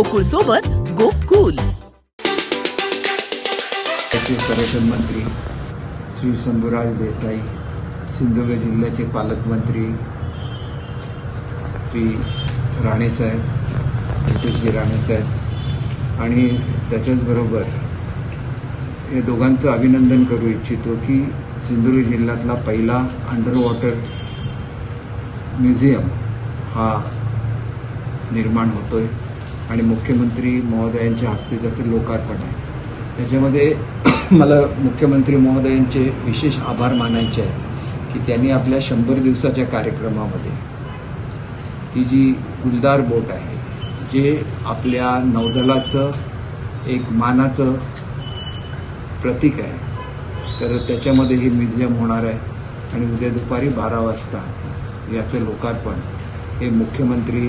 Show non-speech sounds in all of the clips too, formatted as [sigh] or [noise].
गोकुळ सोबत गोकुल पर्यटन मंत्री श्री शंभूराज देसाई सिंधुदुर्ग जिल्ह्याचे पालकमंत्री श्री राणेसाहेब नितेशजी राणेसाहेब आणि त्याच्याचबरोबर हे दोघांचं अभिनंदन करू इच्छितो की सिंधुदुर्ग जिल्ह्यातला पहिला अंडर वॉटर म्युझियम हा निर्माण होतो आहे आणि मुख्यमंत्री महोदयांच्या हस्ते त्याचं लोकार्पण आहे. त्याच्यामध्ये [clears throat] मला मुख्यमंत्री महोदयांचे विशेष आभार मानायचे आहे की त्यांनी आपल्या शंभर दिवसाच्या कार्यक्रमामध्ये ती जी गुलदार बोट आहे जे आपल्या नौदलाचं एक मानाचं प्रतीक आहे तर त्याच्यामध्ये हे म्युझियम होणार आहे आणि उद्या दुपारी बारा वाजता याचं लोकार्पण हे मुख्यमंत्री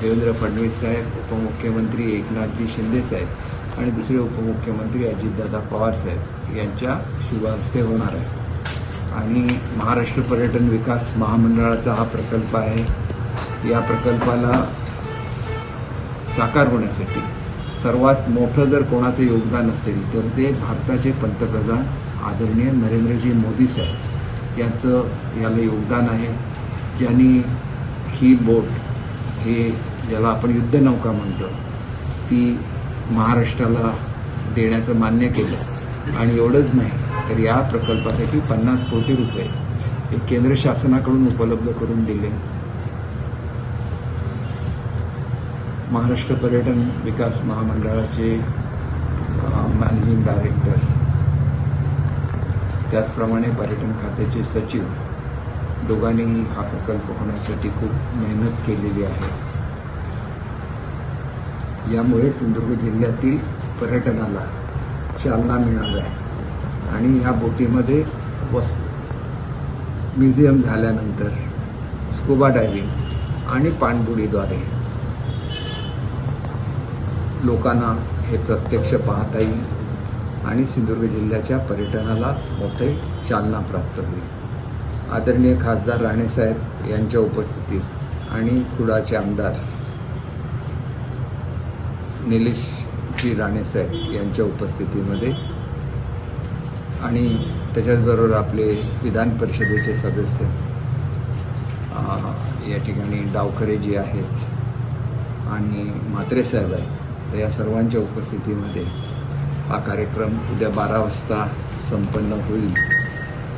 देवेंद्र फडणवीस साहेब उपमुख्यमंत्री एकनाथजी शिंदे साहेब आणि दुसरे उपमुख्यमंत्री अजितदादा पवार साहेब यांच्या शुभहस्ते होणार आहे. आणि महाराष्ट्र पर्यटन विकास महामंडळाचा हा प्रकल्प आहे. या प्रकल्पाला साकार होण्यासाठी सर्वात मोठं जर कोणाचं योगदान असेल तर ते भारताचे पंतप्रधान आदरणीय नरेंद्रजी मोदी साहेब यांचं याला योगदान आहे. ज्यांनी ही बोट हे ज्याला आपण युद्धनौका म्हणतो ती महाराष्ट्राला देण्याचं मान्य केलं. आणि एवढंच नाही तर या प्रकल्पासाठी पन्नास कोटी रुपये हे केंद्र शासनाकडून उपलब्ध करून दिले. महाराष्ट्र पर्यटन विकास महामंडळाचे मॅनेजिंग डायरेक्टर त्याचप्रमाणे पर्यटन खात्याचे सचिव. दोघांनीही हा प्रकल्प होण्यासाठी खूप मेहनत केलेली आहे. यामुळे सिंधुदुर्ग जिल्ह्यातील पर्यटनाला चालना मिळणार आहे. आणि ह्या बोटीमध्ये वस म्युझियम झाल्यानंतर स्कुबा डायव्हिंग आणि पाणबुडीद्वारे लोकांना हे प्रत्यक्ष पाहता येईल आणि सिंधुदुर्ग जिल्ह्याच्या पर्यटनाला मोठे चालना प्राप्त होईल. आदरणीय खासदार राणेसाहेब यांच्या उपस्थितीत आणि कुडाचे आमदार निलेशजी राणेसाहेब यांच्या उपस्थितीमध्ये आणि त्याच्याचबरोबर आपले विधान परिषदेचे सदस्य या ठिकाणी डावखरे जी आहेत आणि म्हात्रे साहेब आहेत तर या सर्वांच्या उपस्थितीमध्ये हा कार्यक्रम उद्या बारा वाजता संपन्न होईल.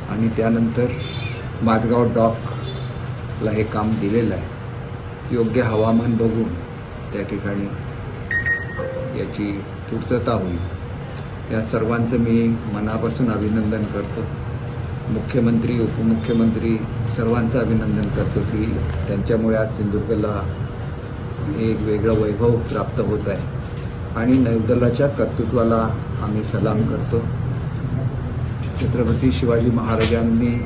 आणि त्यानंतर माझगाव डॉकला हे काम दिलेलं आहे. योग्य हवामान बघून त्या ठिकाणी याची पूर्तता होईल. या सर्वांचं मी मनापासून अभिनंदन करतो. मुख्यमंत्री उपमुख्यमंत्री सर्वांचं अभिनंदन करतो की त्यांच्यामुळे आज सिंधुदुर्गला एक वेगळं वैभव प्राप्त होत आहे. आणि नौदलाच्या कर्तृत्वाला आम्ही सलाम करतो. छत्रपती शिवाजी महाराजांनी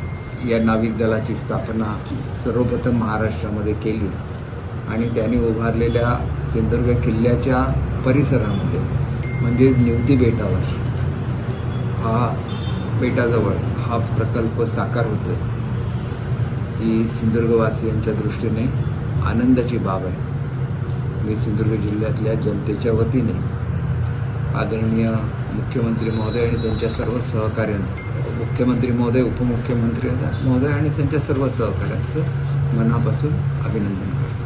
या नाविक दलाची स्थापना सर्वप्रथम महाराष्ट्रामध्ये केली. आणि त्यांनी उभारलेल्या सिंधुदुर्ग किल्ल्याच्या परिसरामध्ये म्हणजेच निवती बेटावर हा बेटाजवळ हा प्रकल्प साकार होतो ही सिंधुदुर्गवासियांच्या दृष्टीने आनंदाची बाब आहे. मी सिंधुदुर्ग जिल्ह्यातल्या जनतेच्या वतीने आदरणीय मुख्यमंत्री महोदय आणि त्यांच्या सर्व सहकार्यांना मुख्यमंत्री महोदय उपमुख्यमंत्री महोदय आणि त्यांच्या सर्व सहकार्यांचं मनापासून अभिनंदन करतो.